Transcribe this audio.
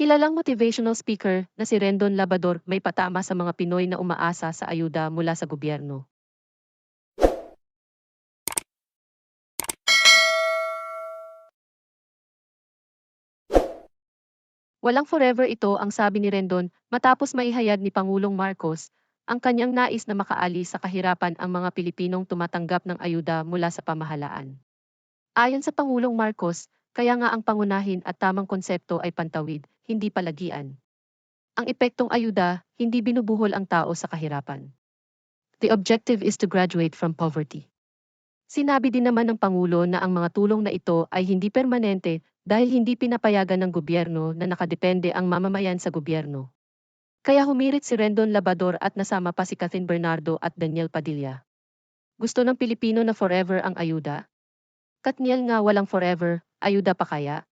Kilalang motivational speaker na si Rendon Labador may patama sa mga Pinoy na umaasa sa ayuda mula sa gobyerno. Walang forever ito ang sabi ni Rendon matapos maihayag ni Pangulong Marcos ang kanyang nais na makaalis sa kahirapan ang mga Pilipinong tumatanggap ng ayuda mula sa pamahalaan. Ayon sa Pangulong Marcos, kaya nga ang pangunahin at tamang konsepto ay pantawid, hindi palagian. Ang epektong ayuda, hindi binubuhol ang tao sa kahirapan. The objective is to graduate from poverty. Sinabi din naman ng Pangulo na ang mga tulong na ito ay hindi permanente dahil hindi pinapayagan ng gobyerno na nakadepende ang mamamayan sa gobyerno. Kaya humirit si Rendon Labador at nasama pa si Catherine Bernardo at Daniel Padilla. Gusto ng Pilipino na forever ang ayuda? Katniel nga walang forever, ayuda pa kaya?